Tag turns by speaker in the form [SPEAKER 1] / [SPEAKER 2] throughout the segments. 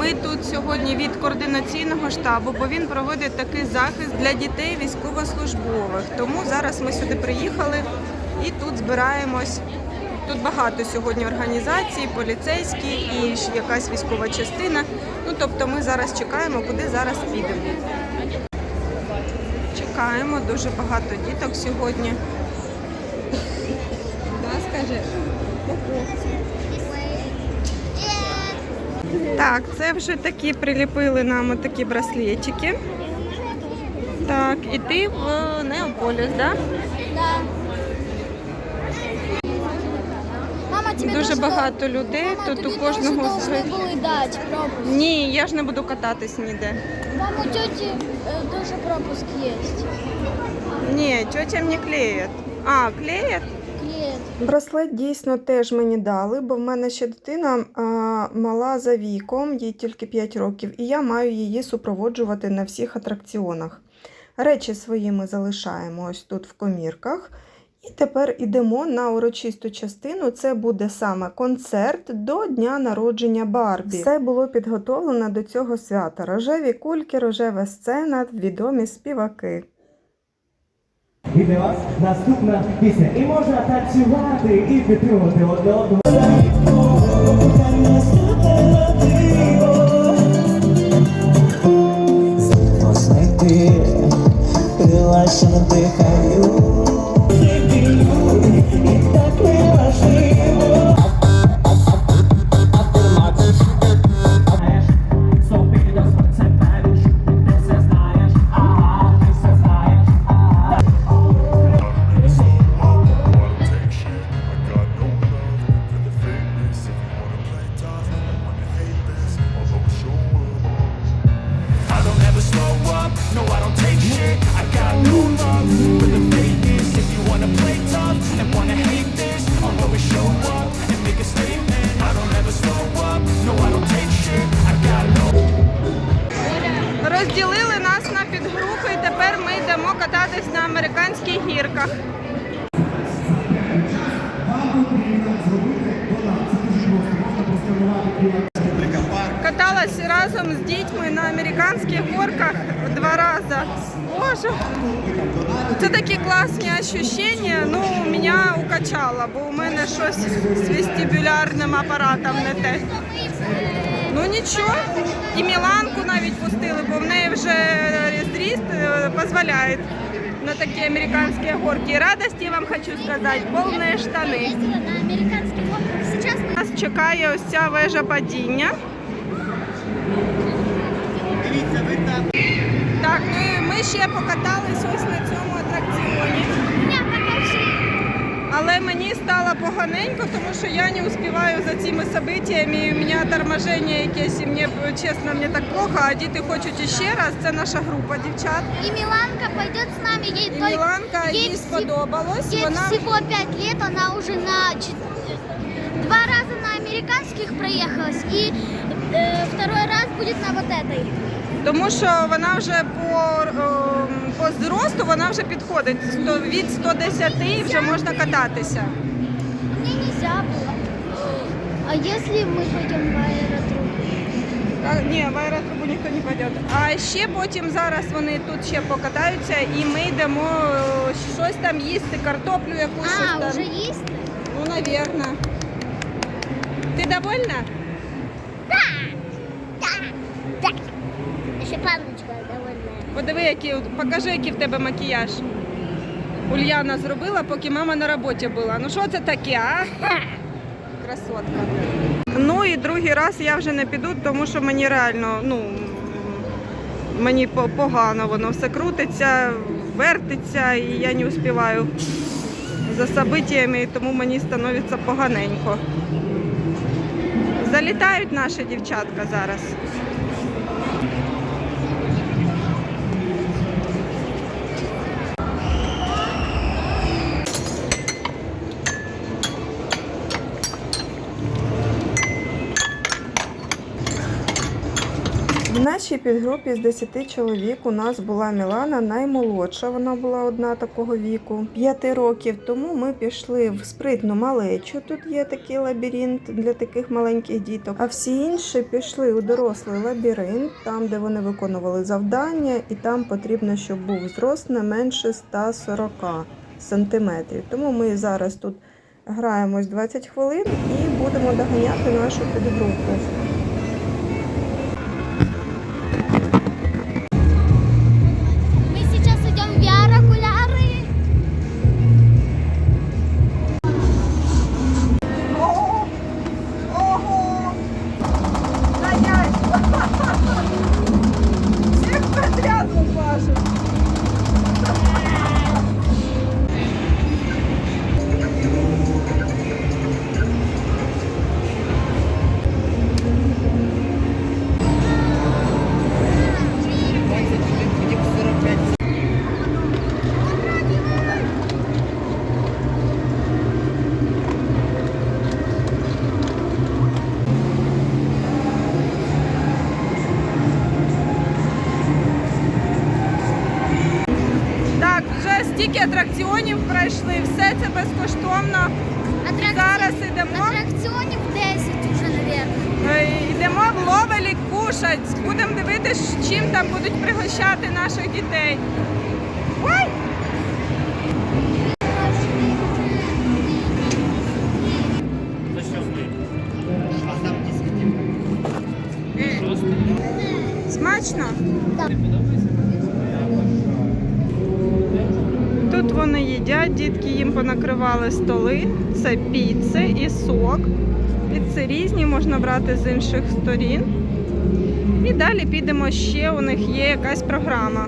[SPEAKER 1] Ми тут сьогодні від координаційного штабу, бо він проводить такий захист для дітей військовослужбових. Тому зараз ми сюди приїхали і тут збираємось. Тут багато сьогодні організацій, поліцейські і якась військова частина. Ну тобто ми зараз чекаємо, куди зараз підемо. Чекаємо дуже багато діток сьогодні. Да, скажи. Так, це вже такі приліпили нам такі браслетики. Так, і ти в Неополіс, да?
[SPEAKER 2] Да. Мама,
[SPEAKER 1] Дуже багато людей.
[SPEAKER 2] Мама,
[SPEAKER 1] Тут у кожного
[SPEAKER 2] должны були дати пропуск.
[SPEAKER 1] Ні, я ж не буду кататись ніде.
[SPEAKER 2] Мама, у тети е, пропуск є.
[SPEAKER 1] Ні, тетя мені клеїть. А, клеїть? Браслет дійсно теж мені дали, бо в мене ще дитина а, мала за віком, їй тільки 5 років, і я маю її супроводжувати на всіх атракціонах. Речі свої ми залишаємо ось тут в комірках. І тепер йдемо на урочисту частину. Це буде саме концерт до дня народження Барбі. Все було підготовлено до цього свята. Рожеві кульки, рожева сцена, відомі співаки.
[SPEAKER 3] І для вас наступна пісня. І можна танцювати і підтримувати одне одного.
[SPEAKER 1] Каталась разом з дітьми на американських горках два рази. Боже, це такі класні ощущення. Ну, мене укачало, бо у мене щось з вестибулярним апаратом не те. Ну нічого. І Міланку навіть пустили, бо в неї вже зріст е, дозволяє на такі американські горки. Радості вам хочу сказати, повні штани. Нас чекає ось ця вежа падіння. Так, ну і ми ще покатались ось на цьому атракціоні.
[SPEAKER 2] меня покажи.
[SPEAKER 1] Але мені стало поганенько, тому що я не успіваю за цими событиями. і У мене торможення якесь, і мені чесно, мені так плохо, а діти хочуть іще раз. Це наша група дівчат.
[SPEAKER 2] И Миланка пойдет с нами. Ей,
[SPEAKER 1] І
[SPEAKER 2] только-
[SPEAKER 1] Міланка їй
[SPEAKER 2] всі-
[SPEAKER 1] сподобалось.
[SPEAKER 2] Ей
[SPEAKER 1] Вона
[SPEAKER 2] всего 5 лет, она уже на чет- два раза на американских проехалась, и э, второй раз будет на вот этой.
[SPEAKER 1] тому що вона вже по, ем, по зросту вона вже підходить Сто- від 110 і вже можна кататися.
[SPEAKER 2] Мне нельзя было. А если мы пойдем в аэродром?
[SPEAKER 1] А, ні, в аеротрубу ніхто не піде. А ще потім зараз вони тут ще покатаються і ми йдемо е, щось там їсти, картоплю якусь. щось
[SPEAKER 2] А,
[SPEAKER 1] там.
[SPEAKER 2] уже есть?
[SPEAKER 1] Ну, навірно. Ти довольна? Подиви, які, покажи, який в тебе макіяж. Ульяна зробила, поки мама на роботі була. Ну що це таке, а? Красотка. Ну і другий раз я вже не піду, тому що мені реально, ну, мені погано воно все крутиться, вертиться, і я не успіваю за событиями, тому мені становиться поганенько. Залітають наші дівчатка зараз.
[SPEAKER 4] Нашій підгрупі з 10 чоловік у нас була Мілана наймолодша. Вона була одна такого віку, 5 років. Тому ми пішли в спритну малечу. Тут є такий лабіринт для таких маленьких діток. А всі інші пішли у дорослий лабіринт, там де вони виконували завдання, і там потрібно, щоб був зрост не менше 140 сантиметрів. Тому ми зараз тут граємось 20 хвилин і будемо доганяти нашу підгрупу.
[SPEAKER 1] Чим там будуть пригощати наших дітей. Смачно? Тут вони їдять, дітки їм понакривали столи. Це піци і сок. Піци різні, можна брати з інших сторін. Далі підемо ще, у них є якась програма.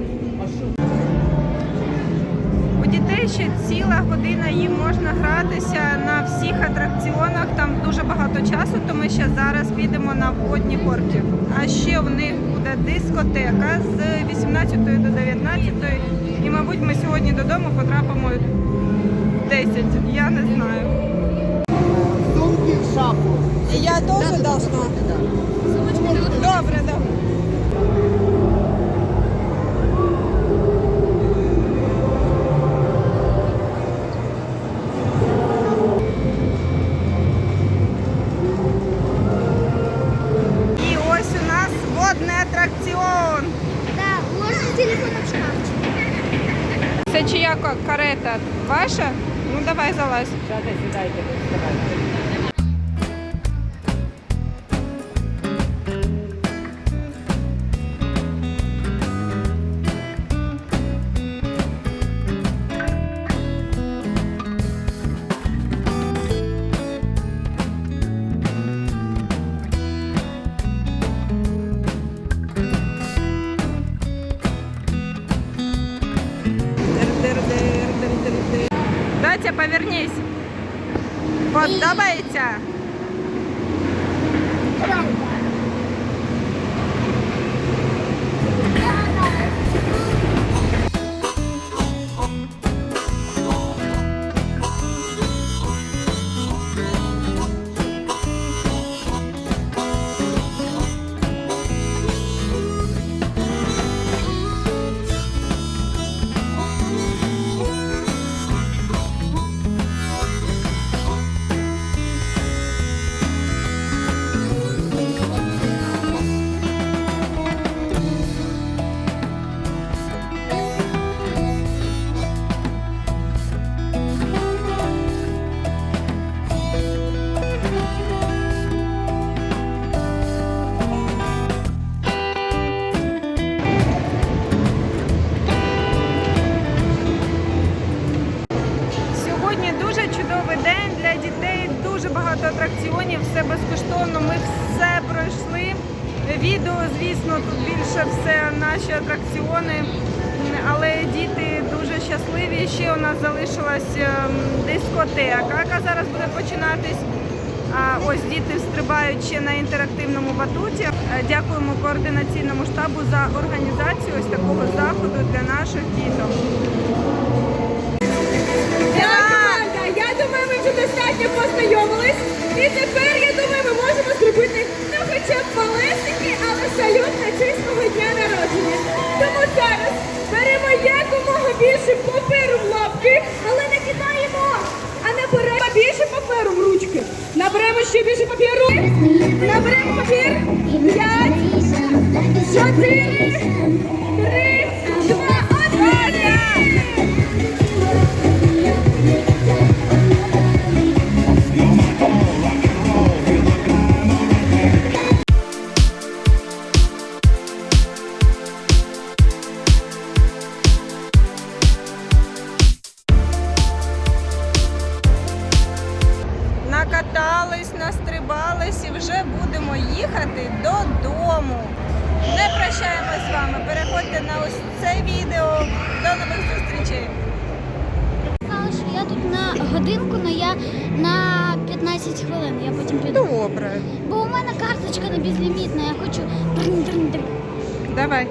[SPEAKER 1] У дітей ще ціла година їм можна гратися на всіх атракціонах. Там дуже багато часу, то ми ще зараз підемо на водні горки. А ще в них буде дискотека з 18 до 19. І, мабуть, ми сьогодні додому потрапимо 10. Я не знаю.
[SPEAKER 3] Сумки в.
[SPEAKER 1] І я теж должна. Це чия карета? Ваша? Ну давай залазь.
[SPEAKER 3] Сядайте, сідайте, вставайте.
[SPEAKER 1] ще у нас залишилась ем, дискотека, яка зараз буде починатись. Ось діти стрибають ще на інтерактивному батуті. Е, дякуємо координаційному штабу за організацію ось такого заходу для наших діток.
[SPEAKER 2] Я думаю, ми вже достатньо познайомились. І тепер, я думаю, ми можемо зробити ну, хоча б малесенький, але салют на чистого дня народження. Тому зараз беремо якомога більше. більше папіру.
[SPEAKER 3] Наберемо папір. П'ять. Чотири.
[SPEAKER 1] Накатались, настрибались і вже будемо їхати додому. Не прощаємось з вами. Переходьте на ось це відео. До нових зустрічей.
[SPEAKER 2] Сказала, що я тут на годинку, але я на 15 хвилин. Я потім піду.
[SPEAKER 1] Добре.
[SPEAKER 2] Бо у мене карточка не безлімітна, я хочу.
[SPEAKER 1] Давай.